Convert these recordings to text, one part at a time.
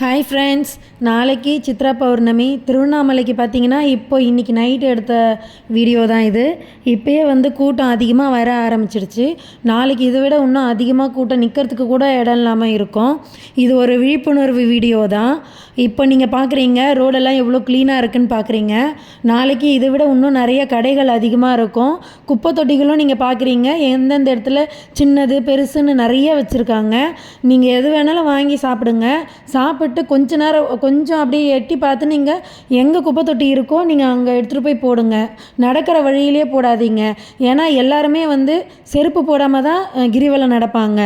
Hi friends நாளைக்கு சித்ரா பௌர்ணமி. திருவண்ணாமலைக்கு பார்த்தீங்கன்னா இப்போ இன்றைக்கி நைட்டு எடுத்த வீடியோ தான் இது. இப்போயே வந்து கூட்டம் அதிகமாக வர ஆரம்பிச்சிடுச்சு நாளைக்கு இதை விட இன்னும் அதிகமாக கூட்டம் நிற்கிறதுக்கு கூட இடம் இல்லாமல் இருக்கும். இது ஒரு விழிப்புணர்வு வீடியோ தான். இப்போ நீங்கள் பார்க்குறீங்க ரோடெல்லாம் எவ்வளோ க்ளீனாக இருக்குன்னு பார்க்குறீங்க நாளைக்கு இதை விட இன்னும் நிறைய கடைகள் அதிகமாக இருக்கும். குப்பை தொட்டிகளும் நீங்கள் பார்க்குறீங்க எந்தெந்த இடத்துல சின்னது பெருசுன்னு நிறைய வச்சுருக்காங்க. நீங்கள் எது வேணாலும் வாங்கி சாப்பிடுங்க. சாப்பிட்டு கொஞ்ச நேரம் கொஞ்சம் அப்படியே எட்டி பார்த்து நீங்கள் எங்கே குப்பை தொட்டி இருக்கோ நீங்கள் அங்கே எடுத்துகிட்டு போய் போடுங்க. நடக்கிற வழியிலே போடாதீங்க. ஏன்னா எல்லாருமே வந்து செருப்பு போடாமல் தான் கிரிவலம் நடப்பாங்க.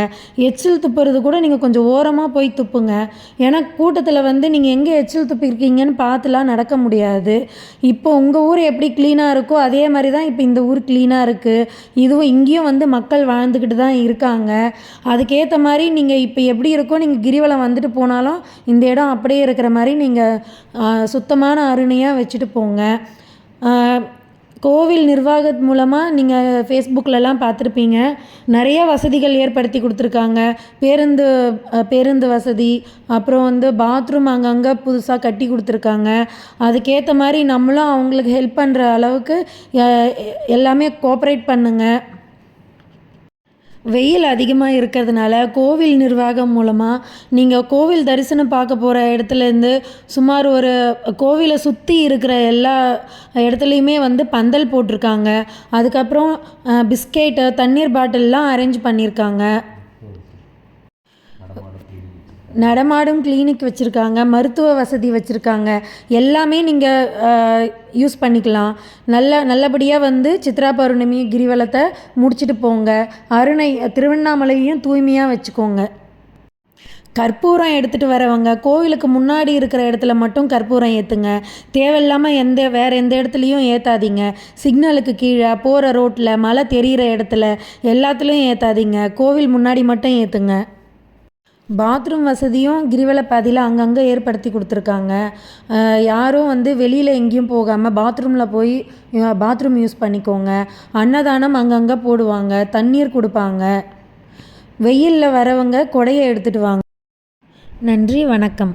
எச்சில் துப்புறது கூட நீங்கள் கொஞ்சம் ஓரமாக போய் துப்புங்க. ஏன்னா கூட்டத்தில் வந்து நீங்கள் எங்கே எச்சில் துப்பிருக்கீங்கன்னு பார்த்துலாம் நடக்க முடியாது. இப்போ உங்கள் ஊர் எப்படி க்ளீனாக இருக்கோ அதே மாதிரி தான் இப்போ இந்த ஊர் க்ளீனாக இருக்குது இதுவும் இங்கேயும் வந்து மக்கள் வாழ்ந்துக்கிட்டு தான் இருக்காங்க. அதுக்கேற்ற மாதிரி நீங்கள் இப்போ எப்படி இருக்கோ நீங்கள் கிரிவலம் வந்துட்டு போனாலும் இந்த இடம் அப்படியே இருக்கிற மாதிரி நீங்கள் சுத்தமான அருணையாக வச்சுட்டு போங்க. கோவில் நிர்வாகத் மூலமாக நீங்கள் ஃபேஸ்புக்கிலலாம் பார்த்துருப்பீங்க. நிறைய வசதிகள் ஏற்படுத்தி கொடுத்துருக்காங்க. பேருந்து பேருந்து வசதி அப்புறம் வந்து பாத்ரூம் அங்கங்கே புதுசாக கட்டி கொடுத்துருக்காங்க. அதுக்கேற்ற மாதிரி நம்மளும் அவங்களுக்கு ஹெல்ப் பண்ணுற அளவுக்கு எல்லாமே கோஆப்ரேட் பண்ணுங்கள் வெயில் அதிகமாக இருக்கிறதுனால கோவில் நிர்வாகம் மூலமாக நீங்கள் கோவில் தரிசனம் பார்க்க போகிற இடத்துலேருந்து சுமார் ஒரு கோவிலை சுற்றி இருக்கிற எல்லா இடத்துலையுமே வந்து பந்தல் போட்டிருக்காங்க. அதுக்கப்புறம் பிஸ்கெட்டு தண்ணீர் பாட்டில்லாம் அரேஞ்ச் பண்ணியிருக்காங்க. நடமாடும் கிளினிக் வச்சுருக்காங்க மருத்துவ வசதி வச்சுருக்காங்க. எல்லாமே நீங்கள் யூஸ் பண்ணிக்கலாம். நல்ல நல்லபடியாக வந்து சித்ரா பௌர்ணமி கிரிவலத்தை முடிச்சுட்டு போங்க. அருணை திருவண்ணாமலையும் தூய்மையாக வச்சுக்கோங்க. கற்பூரம் எடுத்துகிட்டு வரவங்க கோவிலுக்கு முன்னாடி இருக்கிற இடத்துல மட்டும் கற்பூரம் ஏற்றுங்க தேவையில்லாமல் எந்த வேறு எந்த இடத்துலையும் ஏற்றாதீங்க சிக்னலுக்கு கீழே போகிற ரோட்டில் மழை தெரிகிற இடத்துல எல்லாத்துலேயும் ஏற்றாதீங்க கோவில் முன்னாடி மட்டும் ஏற்றுங்க பாத்ரூம் வசதியும் கிரிவல பாதையில் அங்கங்கே ஏற்படுத்தி கொடுத்துருக்காங்க. யாரும் வந்து வெளியில் எங்கேயும் போகாமல் பாத்ரூமில் போய் பாத்ரூம் யூஸ் பண்ணிக்கோங்க. அன்னதானம் அங்கங்கே போடுவாங்க தண்ணீர் கொடுப்பாங்க. வெயிலில் வரவங்க கொடையை எடுத்துகிட்டு வாங்க. நன்றி வணக்கம்.